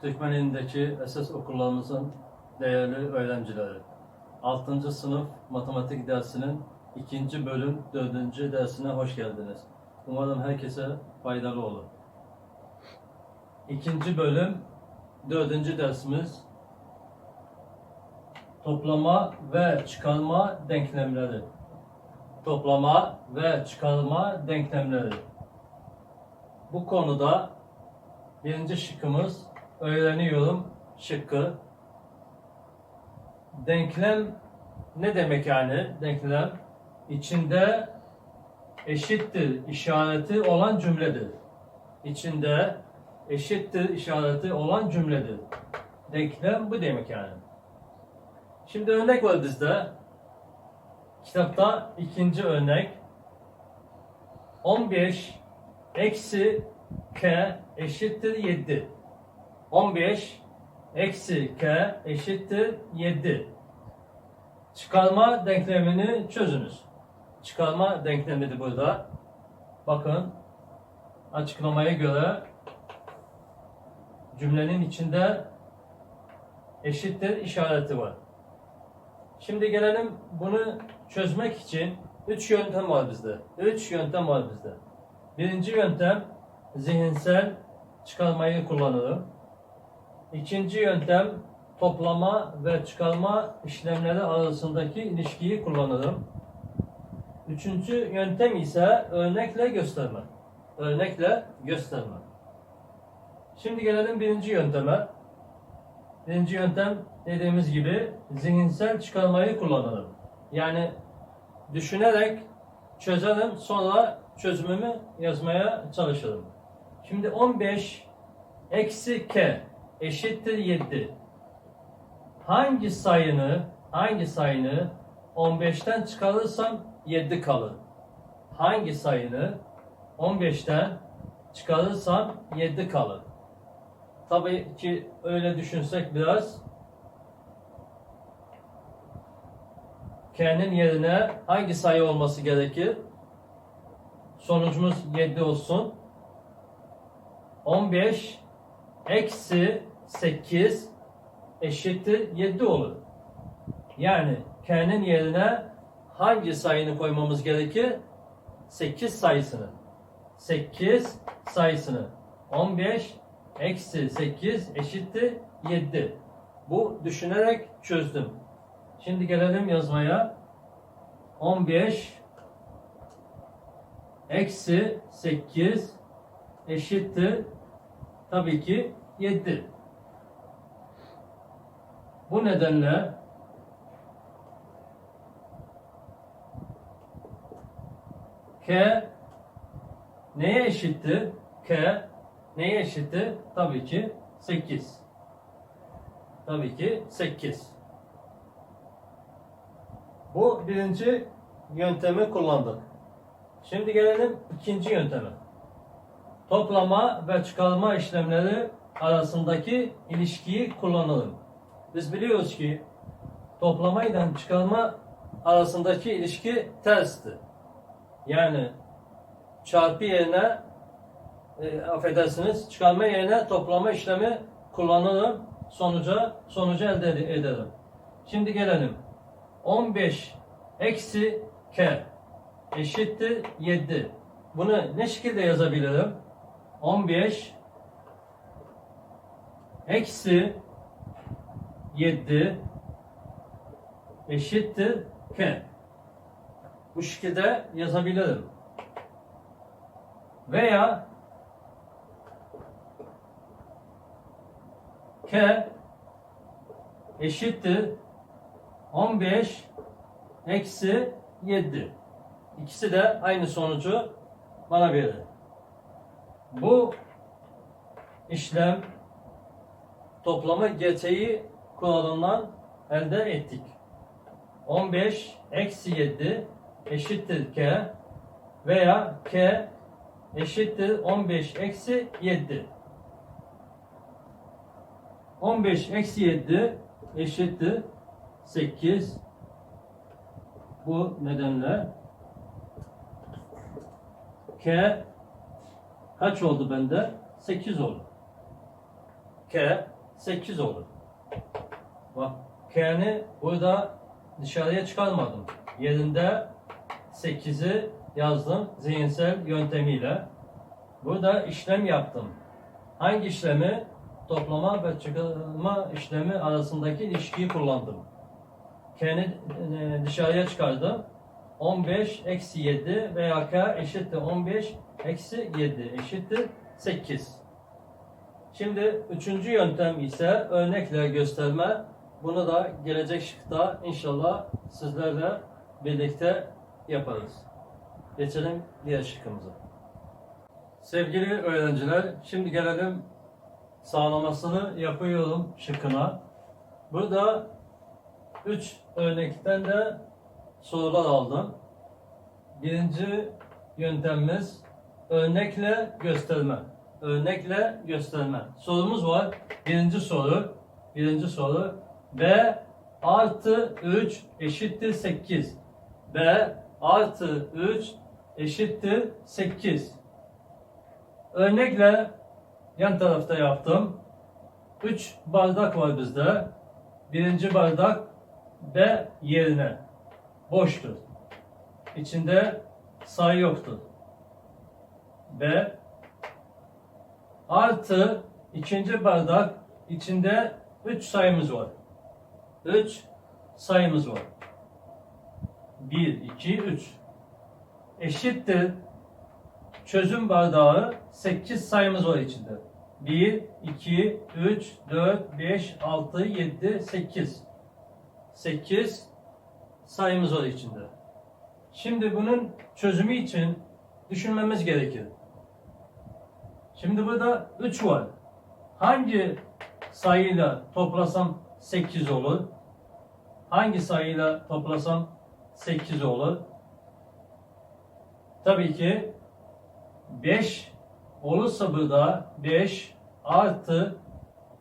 Türkmen esas okullarımızın değerli öğrencileri. 6. sınıf matematik dersinin 2. bölüm 4. dersine hoş geldiniz. Umarım herkese faydalı olur. 2. bölüm 4. dersimiz toplama ve çıkarma denklemleri. Toplama ve çıkarma denklemleri. Bu konuda birinci şıkkımız öğreniyorum şıkkı. Denklem ne demek yani? Denklem içinde eşittir işareti olan cümledir. İçinde eşittir işareti olan cümledir. Denklem bu demek yani. Şimdi örnek var bizde. Kitapta ikinci örnek. 15 eksi k eşittir 7. 15 eksi k eşittir 7. Çıkarma denklemini çözünüz. Çıkarma denklemidir burada. Bakın açıklamaya göre cümlenin içinde eşittir işareti var. Şimdi gelelim bunu çözmek için üç yöntem var bizde. Üç yöntem var bizde. Birinci yöntem zihinsel çıkarmayı kullanırım. İkinci yöntem toplama ve çıkarma işlemleri arasındaki ilişkiyi kullanırım. Üçüncü yöntem ise örnekle gösterme. Örnekle gösterme. Şimdi gelelim birinci yönteme. Birinci yöntem dediğimiz gibi zihinsel çıkarmayı kullanırım. Yani düşünerek çözerim sonra çözümümü yazmaya çalışırım. Şimdi 15 eksi k eşittir 7. Hangi sayını hangi sayını 15'ten çıkarırsam 7 kalır. Hangi sayını 15'ten çıkarırsam 7 kalır. Tabii ki öyle düşünsek biraz K'nin yerine hangi sayı olması gerekir? Sonucumuz 7 olsun. 15 eksi 8 eşittir 7 olur. Yani K'nin yerine hangi sayını koymamız gerekir? 8 sayısını. 8 sayısını. 15 eksi 8 eşittir 7. Bu düşünerek çözdüm. Şimdi gelelim yazmaya. 15 eksi 8 eşittir tabii ki 7. Bu nedenle K neye eşittir? K neye eşittir? Tabii ki 8. Tabii ki 8. Bu birinci yöntemi kullandık. Şimdi gelelim ikinci yönteme. Toplama ve çıkarma işlemleri arasındaki ilişkiyi kullanalım. Biz biliyoruz ki toplama ile çıkarma arasındaki ilişki terstir. Yani çarpı yerine e, affedersiniz çıkarma yerine toplama işlemi kullanırım. Sonuca sonucu elde ederim. Şimdi gelelim. 15 eksi k eşittir 7. Bunu ne şekilde yazabilirim? 15 eksi 7 eşittir k. Bu şekilde yazabilirim. Veya k eşittir 15 eksi 7. İkisi de aynı sonucu bana verir. Bu işlem toplama gerçeği kuralından elde ettik. 15 eksi 7 eşittir k veya k eşittir 15 eksi 7. 15 eksi 7 eşittir 8 bu nedenle K kaç oldu bende? 8 oldu. K 8 olur. Bak K'ni burada dışarıya çıkarmadım. Yerinde 8'i yazdım zihinsel yöntemiyle. Burada işlem yaptım. Hangi işlemi? Toplama ve çıkarma işlemi arasındaki ilişkiyi kullandım. K'ni e, dışarıya çıkardım. 15 eksi 7 veya K eşittir 15 eksi 7 eşittir 8. Şimdi üçüncü yöntem ise örnekle gösterme. Bunu da gelecek şıkta inşallah sizlerle birlikte yaparız. Geçelim diğer şıkkımıza. Sevgili öğrenciler, şimdi gelelim sağlamasını yapıyorum şıkkına. Burada üç örnekten de sorular aldım. Birinci yöntemimiz örnekle gösterme. Örnekle gösterme. Sorumuz var. Birinci soru. Birinci soru. B artı 3 eşittir 8. B artı 3 eşittir 8. Örnekle yan tarafta yaptım. 3 bardak var bizde. Birinci bardak B yerine boştur. İçinde sayı yoktur. B artı ikinci bardak içinde 3 sayımız var. 3 sayımız var. 1, 2, 3 eşittir çözüm bardağı 8 sayımız var içinde. 1, 2, 3, 4, 5, 6, 7, 8. 8 sayımız var içinde. Şimdi bunun çözümü için düşünmemiz gerekir. Şimdi burada 3 var. Hangi sayıyla toplasam 8 olur? Hangi sayıyla toplasam 8 olur? Tabii ki 5 olursa burada 5 artı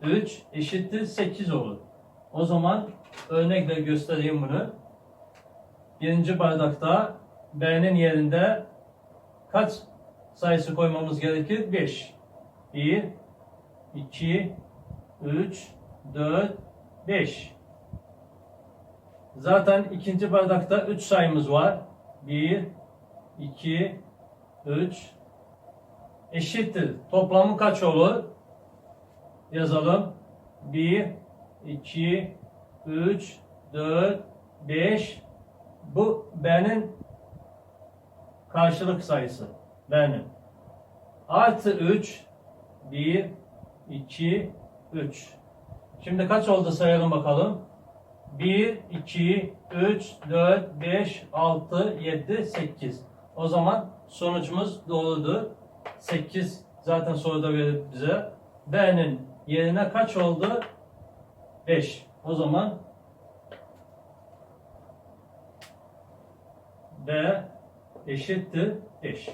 3 eşittir 8 olur. O zaman örnekle göstereyim bunu. Birinci bardakta B'nin yerinde kaç sayısı koymamız gerekir? 5. 1, 2, 3, 4, 5. Zaten ikinci bardakta 3 sayımız var. 1, 2, 3, eşittir. Toplamı kaç olur? Yazalım. 1, 2, 3, 4, 5. Bu B'nin karşılık sayısı. B'nin. Artı 3, 1, 2, 3. Şimdi kaç oldu sayalım bakalım. 1, 2, 3, 4, 5, 6, 7, 8. O zaman sonucumuz doğrudur. 8 zaten soruda verir bize. B'nin yerine kaç oldu? 5. O zaman B eşittir 5.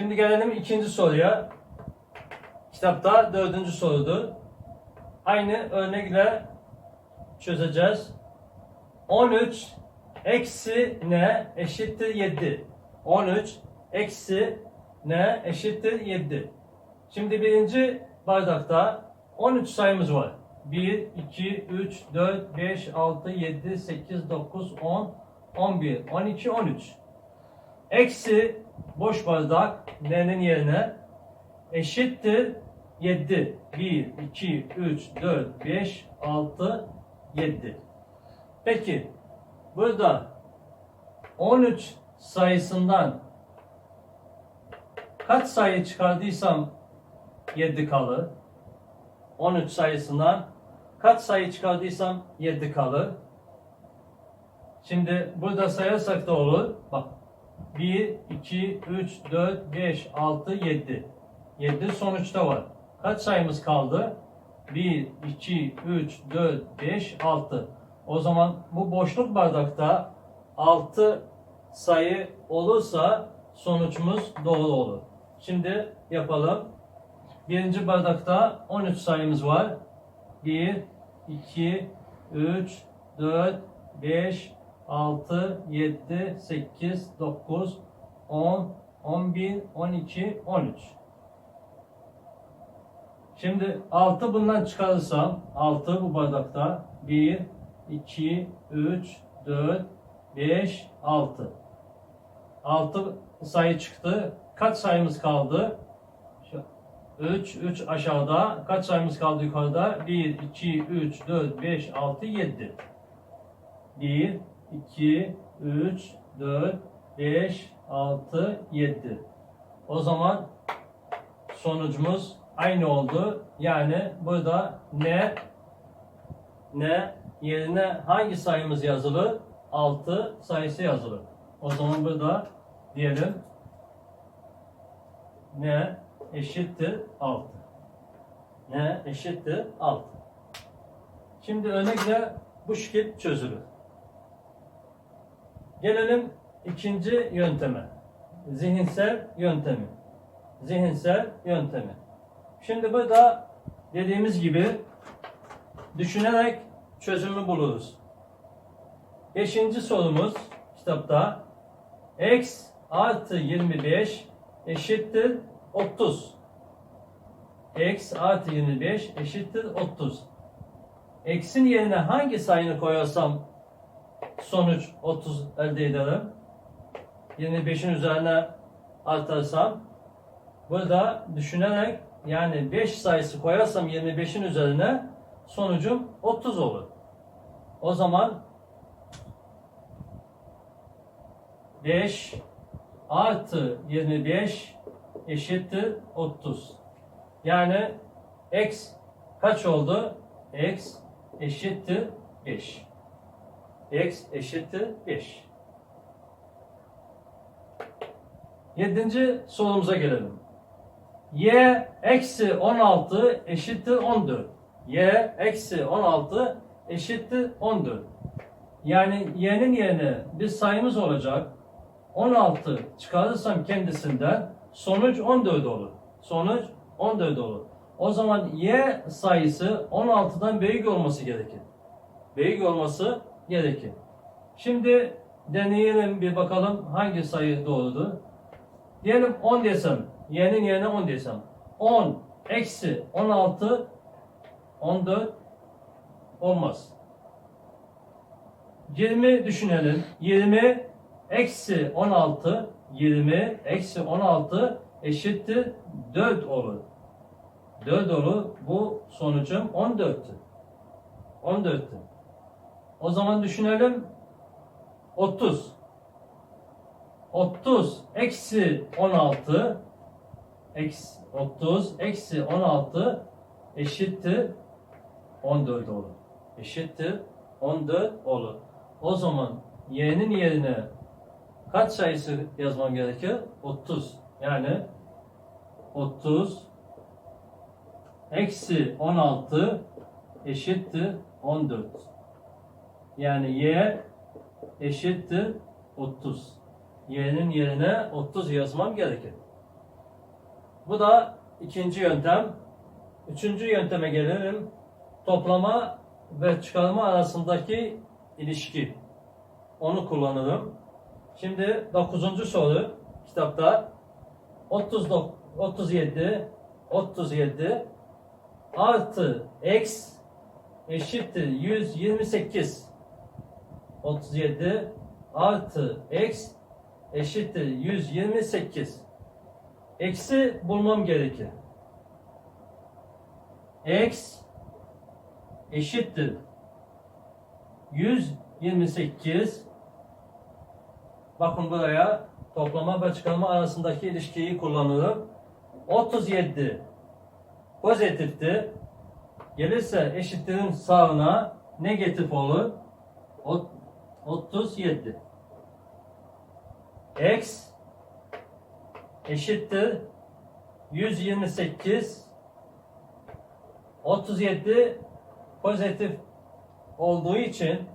Şimdi gelelim ikinci soruya. Kitapta dördüncü sorudur. Aynı örnekle çözeceğiz. 13 eksi n eşittir 7. 13 eksi n eşittir 7. Şimdi birinci bardakta 13 sayımız var. 1, 2, 3, 4, 5, 6, 7, 8, 9, 10, 11, 12, 13. Eksi boş bardak n'nin yerine eşittir 7. 1, 2, 3, 4, 5, 6, 7. Peki burada 13 sayısından kaç sayı çıkardıysam 7 kalır. 13 sayısından kaç sayı çıkardıysam 7 kalır. Şimdi burada sayarsak da olur. Bak 1, 2, 3, 4, 5, 6, 7. 7 sonuçta var. Kaç sayımız kaldı? 1, 2, 3, 4, 5, 6. O zaman bu boşluk bardakta 6 sayı olursa sonucumuz doğru olur. Şimdi yapalım. Birinci bardakta 13 sayımız var. 1, 2, 3, 4, 5, 6, 7, 8, 9, 10, 11, 12, 13. Şimdi 6 bundan çıkarırsam 6 bu bardakta 1, 2, 3, 4, 5, 6. 6 sayı çıktı. Kaç sayımız kaldı? 3, 3 aşağıda. Kaç sayımız kaldı yukarıda? 1, 2, 3, 4, 5, 6, 7. 1, 2, 3, 4, 5, 6, 7. O zaman sonucumuz aynı oldu. Yani burada ne ne yerine hangi sayımız yazılı? 6 sayısı yazılı. O zaman burada diyelim ne eşittir 6. Ne eşittir 6. Şimdi örnekle bu şekil çözülür. Gelelim ikinci yönteme. Zihinsel yöntemi. Zihinsel yöntemi. Şimdi burada dediğimiz gibi düşünerek çözümü buluruz. Beşinci sorumuz kitapta x artı 25 eşittir 30. x artı 25 eşittir 30. X'in yerine hangi sayını koyarsam sonuç 30 elde ederim. 25'in üzerine artarsam burada düşünerek yani 5 sayısı koyarsam 25'in üzerine sonucum 30 olur. O zaman 5 artı 25 eşittir 30. Yani x kaç oldu? x eşittir 5. x eşittir 5. Yedinci sorumuza gelelim. y eksi 16 eşittir 14. y eksi 16 eşittir 14. Yani y'nin yerine bir sayımız olacak. 16 çıkarırsam kendisinden sonuç 14 olur. Sonuç 14 olur. O zaman y sayısı 16'dan büyük olması gerekir. Büyük olması gerekir. Şimdi deneyelim bir bakalım hangi sayı doğrudur. Diyelim 10 desem, y'nin yerine 10 desem. 10 eksi 16 14 olmaz. 20 düşünelim. 20 eksi 16 20 eksi 16 eşittir 4 olur. 4 olur. Bu sonucum 14'tü. 14'tü. O zaman düşünelim 30. 30 eksi 16 eksi 30 eksi 16 eşittir 14 olur. Eşittir 14 olur. O zaman y'nin yerine kaç sayısı yazmam gerekir? 30. Yani 30 eksi 16 eşittir 14. Yani y eşittir 30. Y'nin yerine 30 yazmam gerekir. Bu da ikinci yöntem. Üçüncü yönteme gelelim. Toplama ve çıkarma arasındaki ilişki. Onu kullanırım. Şimdi 9. soru kitapta 39, 37 37 artı x eşittir 128 37 artı x eşittir 128 eksi bulmam gerekir. x eşittir 128 bakın buraya toplama ve çıkarma arasındaki ilişkiyi kullanırım. 37 pozitifti. Gelirse eşittirin sağına negatif olur. Ot- 37. X eşittir 128 37 pozitif olduğu için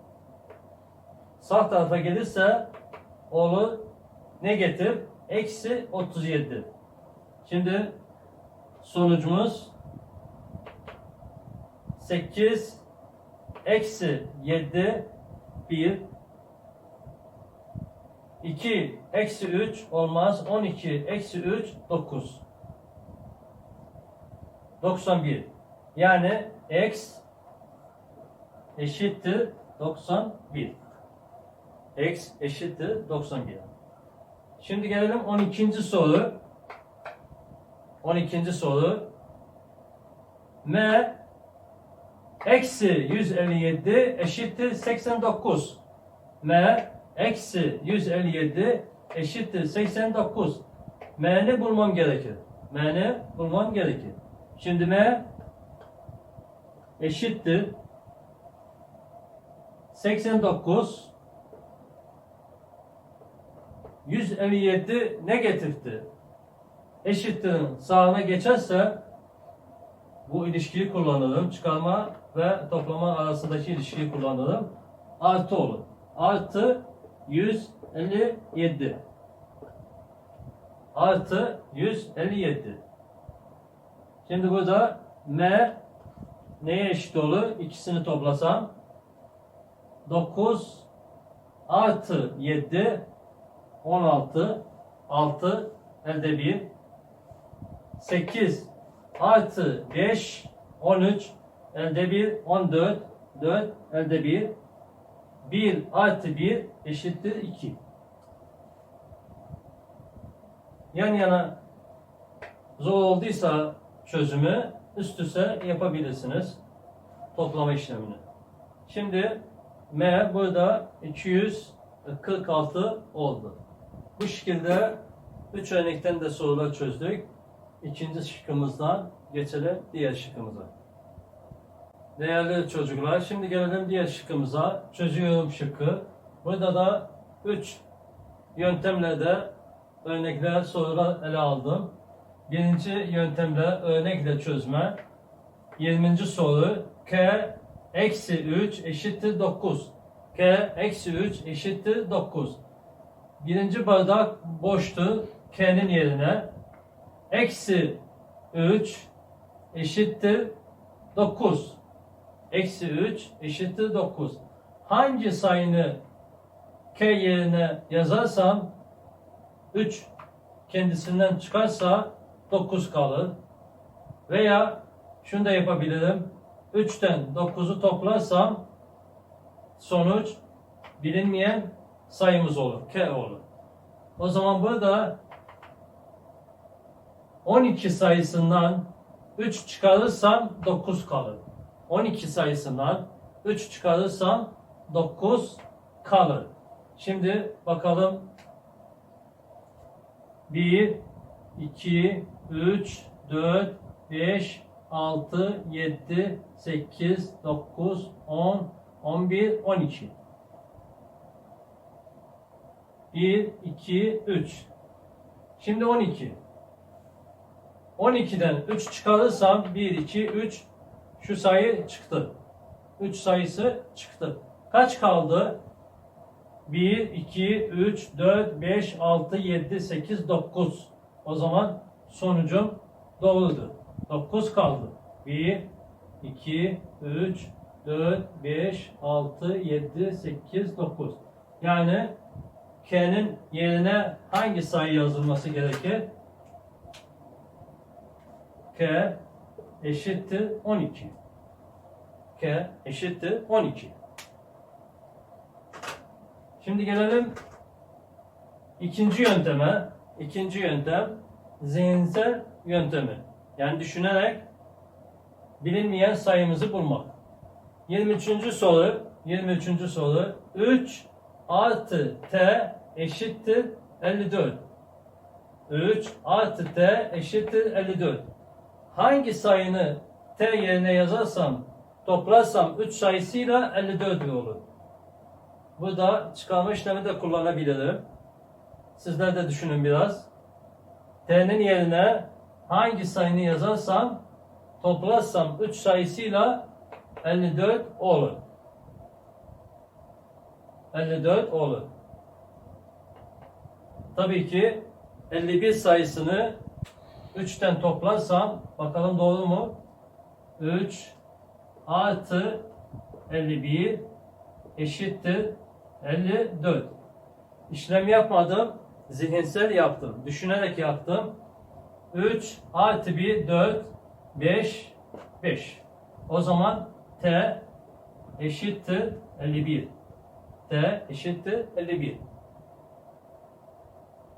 sağ tarafa gelirse olur negatif eksi 37. Şimdi sonucumuz 8 eksi 7 1 2 eksi 3 olmaz. 12 eksi 3 9. 91. Yani x eşittir 91. x eşittir 91. Şimdi gelelim 12. soru. 12. soru. M eksi 157 eşittir 89. M eksi 157 eşittir 89. M'ni bulmam gerekir. M'ni bulmam gerekir. Şimdi M eşittir 89 157 ne getirdi? Eşittirin sağına geçerse bu ilişkiyi kullanırım. Çıkarma ve toplama arasındaki ilişkiyi kullanırım. Artı olur. Artı 157. Artı 157. Şimdi burada M neye eşit olur? İkisini toplasam 9 artı 7 16 6 elde 1 8 artı 5 13 elde 1 14 4 elde 1 1 artı 1 eşittir 2 yan yana zor olduysa çözümü üst üste yapabilirsiniz toplama işlemini. Şimdi M burada 246 oldu. Bu şekilde 3 örnekten de sorular çözdük. İkinci şıkkımızdan geçelim diğer şıkkımıza. Değerli çocuklar, şimdi gelelim diğer şıkkımıza. Çözüyorum şıkkı. Burada da 3 yöntemle de örnekler, sorular ele aldım. Birinci yöntemle örnekle çözme. 20. soru K eksi 3 eşittir 9. K eksi 3 eşittir 9. Birinci bardak boştu. K'nin yerine eksi 3 eşittir 9. Eksi 3 eşittir 9. Hangi sayını K yerine yazarsam 3 kendisinden çıkarsa 9 kalır. Veya şunu da yapabilirim. 3'ten 9'u toplarsam sonuç bilinmeyen sayımız olur. K olur. O zaman burada 12 sayısından 3 çıkarırsam 9 kalır. 12 sayısından 3 çıkarırsam 9 kalır. Şimdi bakalım. 1 2 3 4 5 6 7 8 9 10 11 12 1 2 3 Şimdi 12 12'den 3 çıkarırsam 1 2 3 şu sayı çıktı. 3 sayısı çıktı. Kaç kaldı? 1 2 3 4 5 6 7 8 9 O zaman sonucum doğrudur. 9 kaldı. 1 2 3 4 5 6 7 8 9 Yani K'nin yerine hangi sayı yazılması gerekir? K eşittir 12. K eşittir 12. Şimdi gelelim ikinci yönteme. İkinci yöntem zihinsel yöntemi. Yani düşünerek bilinmeyen sayımızı bulmak. 23. soru 23. soru 3 artı t eşittir 54. 3 artı t eşittir 54. Hangi sayını t yerine yazarsam toplarsam 3 sayısıyla 54 olur. Burada çıkarma işlemi de kullanabilirim. Sizler de düşünün biraz. T'nin yerine hangi sayını yazarsam toplarsam 3 sayısıyla 54 olur. 54 olur. Tabii ki 51 sayısını 3'ten toplarsam bakalım doğru mu? 3 artı 51 eşittir 54. İşlem yapmadım. Zihinsel yaptım. Düşünerek yaptım. 3 artı 1 4 5, 5. O zaman T eşittir 51. T eşittir 51.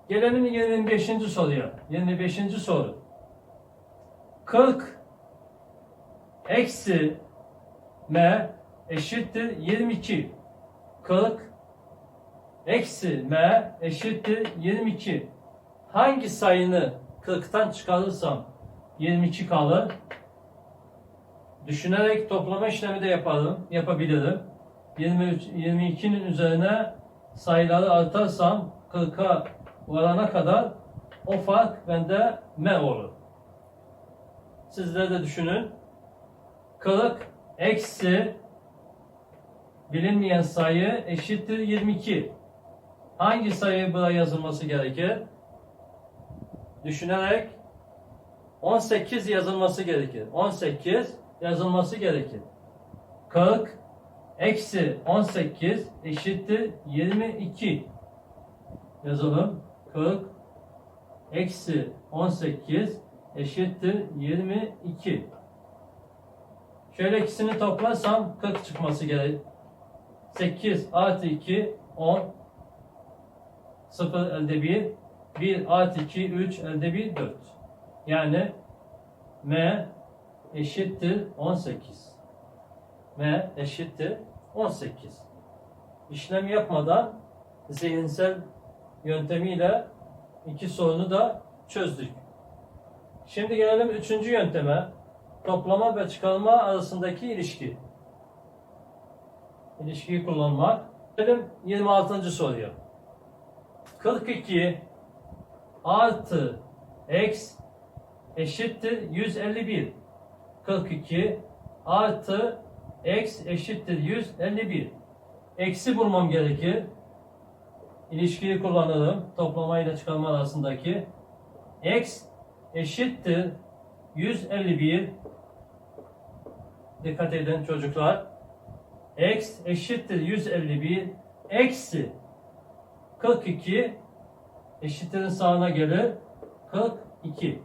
Gelelim 25. soruya. 25. soru. 40 eksi m eşittir 22. 40 eksi m eşittir 22. Hangi sayını 40'tan çıkarırsam 22 kalır? Düşünerek toplama işlemi de yaparım, yapabilirim. 23, 22'nin üzerine sayıları artarsam 40'a varana kadar o fark bende m olur. Sizler de düşünün. 40 eksi bilinmeyen sayı eşittir 22. Hangi sayı buraya yazılması gerekir? Düşünerek 18 yazılması gerekir. 18 yazılması gerekir. 40 eksi 18 eşittir 22. Yazalım. 40 eksi 18 eşittir 22. Şöyle ikisini toplarsam 40 çıkması gerek. 8 artı 2 10 0 elde 1 1 artı 2 3 elde 1 4 yani M eşittir 18 M eşittir 18 İşlem yapmadan zihinsel yöntemiyle iki sorunu da çözdük. Şimdi gelelim üçüncü yönteme. Toplama ve çıkarma arasındaki ilişki. İlişkiyi kullanmak. Gelelim 26. soruya. 42 artı x eşittir 151. 42 artı x eşittir 151. Eksi bulmam gerekir. İlişkiyi kullanırım. Toplama ile çıkarma arasındaki. x eşittir 151. Dikkat edin çocuklar. x eşittir 151 eksi 42 eşittirin sağına gelir 42.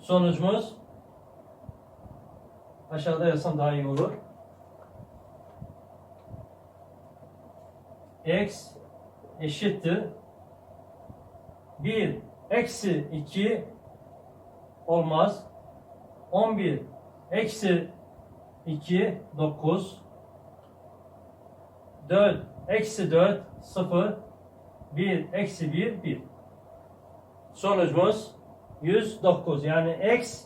Sonucumuz aşağıda yazsam daha iyi olur. X eşittir 1 eksi 2 olmaz. 11 eksi 2 9 4 eksi 4 0 1 eksi 1 1 sonucumuz 109 yani x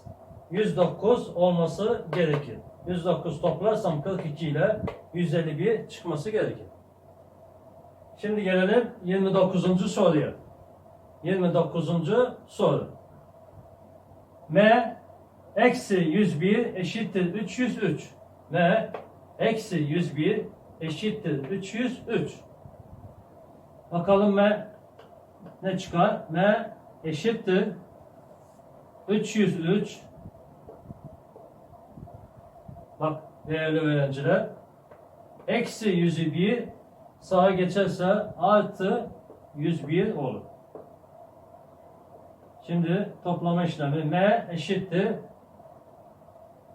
109 olması gerekir. 109 toplarsam 42 ile 151 çıkması gerekir. Şimdi gelelim 29. soruya. 29. soru. M eksi 101 eşittir 303. M eksi 101 eşittir 303. Bakalım M ne çıkar? M eşittir 303. Bak değerli öğrenciler. Eksi 101 sağa geçerse artı 101 olur. Şimdi toplama işlemi M eşittir.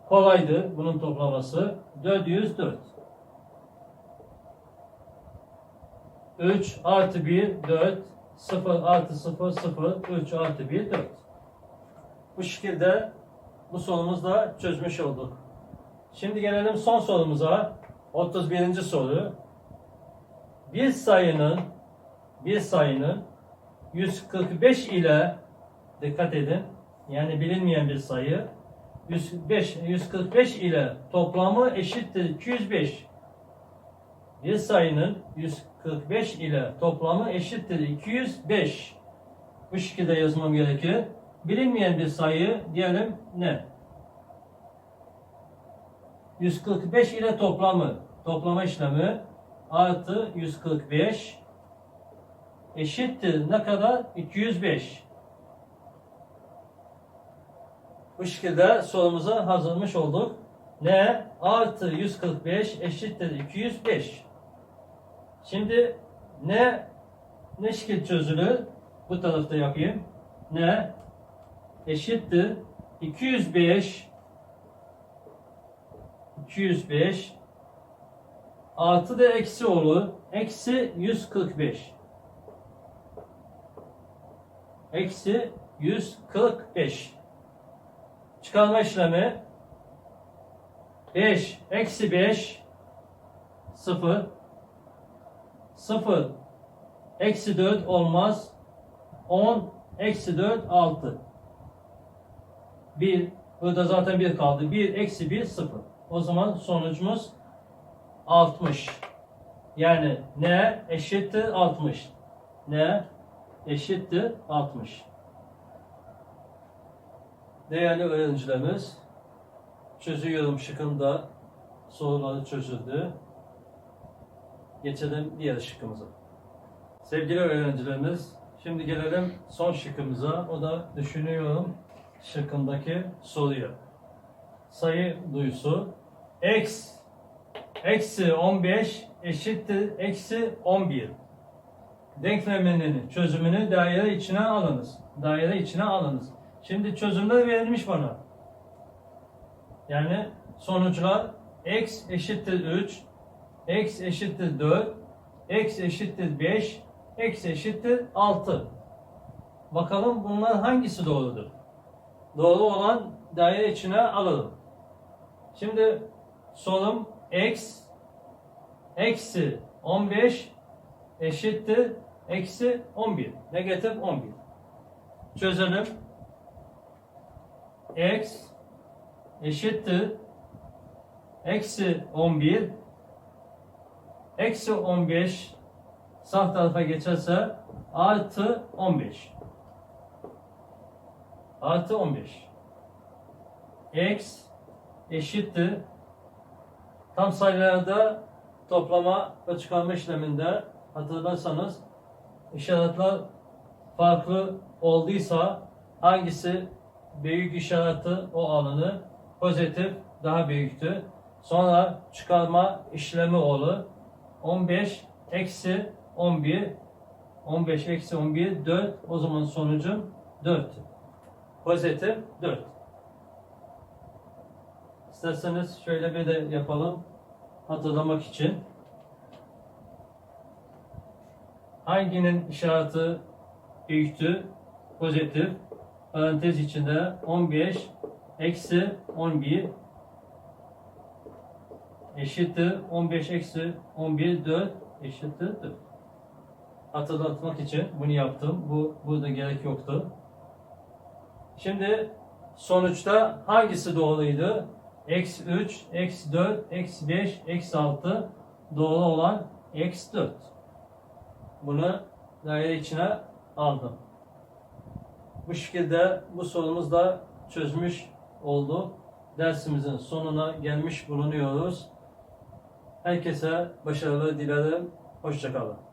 Kolaydı bunun toplaması. 404. 3 artı 1 4 0 artı 0 0 3 artı 1 4. Bu şekilde bu sorumuzu da çözmüş olduk. Şimdi gelelim son sorumuza. 31. soru. Bir sayının bir sayının 145 ile dikkat edin. Yani bilinmeyen bir sayı 105 145 ile toplamı eşittir 205. Bir sayının 145 ile toplamı eşittir 205. Bu şekilde yazmam gerekir. Bilinmeyen bir sayı diyelim ne? 145 ile toplamı, toplama işlemi artı 145 eşittir ne kadar? 205. Bu şekilde sorumuza hazırlamış olduk. Ne? Artı 145 eşittir 205. Şimdi ne ne şekil çözülür? Bu tarafta yapayım. Ne eşittir 205 205 artı da eksi olur. Eksi 145 eksi 145 çıkarma işlemi. 5 eksi 5 0 0 eksi 4 olmaz. 10 eksi 4 6 1 burada zaten 1 kaldı. 1 eksi 1 0 o zaman sonucumuz 60 yani ne eşittir 60 ne eşittir 60 Değerli öğrencilerimiz, çözüyorum şıkkında soruları çözüldü. Geçelim diğer şıkkımıza. Sevgili öğrencilerimiz, şimdi gelelim son şıkkımıza. O da düşünüyorum şıkkındaki soruya. Sayı duyusu. X eksi 15 eşittir eksi 11. Denkleminin çözümünü daire içine alınız. Daire içine alınız. Şimdi çözümler verilmiş bana. Yani sonuçlar x eşittir 3, x eşittir 4, x eşittir 5, x eşittir 6. Bakalım bunlar hangisi doğrudur? Doğru olan daire içine alalım. Şimdi sorum x eksi 15 eşittir eksi 11. Negatif 11. Çözelim. x eşittir eksi 11 eksi 15 sağ tarafa geçerse artı 15 artı 15 x eşittir tam sayılarda toplama ve çıkarma işleminde hatırlarsanız işaretler farklı olduysa hangisi büyük işareti o alanı pozitif daha büyüktü. Sonra çıkarma işlemi olur. 15 eksi 11 15 eksi 11 4 o zaman sonucum 4. Pozitif 4. İsterseniz şöyle bir de yapalım hatırlamak için. Hanginin işareti büyüktü? Pozitif. Parantez içinde 15 eksi 11 eşittir 15 eksi 11 4 eşittir 4. Hatırlatmak için bunu yaptım. Bu burada gerek yoktu. Şimdi sonuçta hangisi doğruydu? Eksi 3, eksi 4, eksi 5, eksi 6 doğru olan eksi 4. Bunu daire içine aldım. Bu şekilde bu sorumuz da çözmüş oldu. Dersimizin sonuna gelmiş bulunuyoruz. Herkese başarılı dilerim. Hoşçakalın.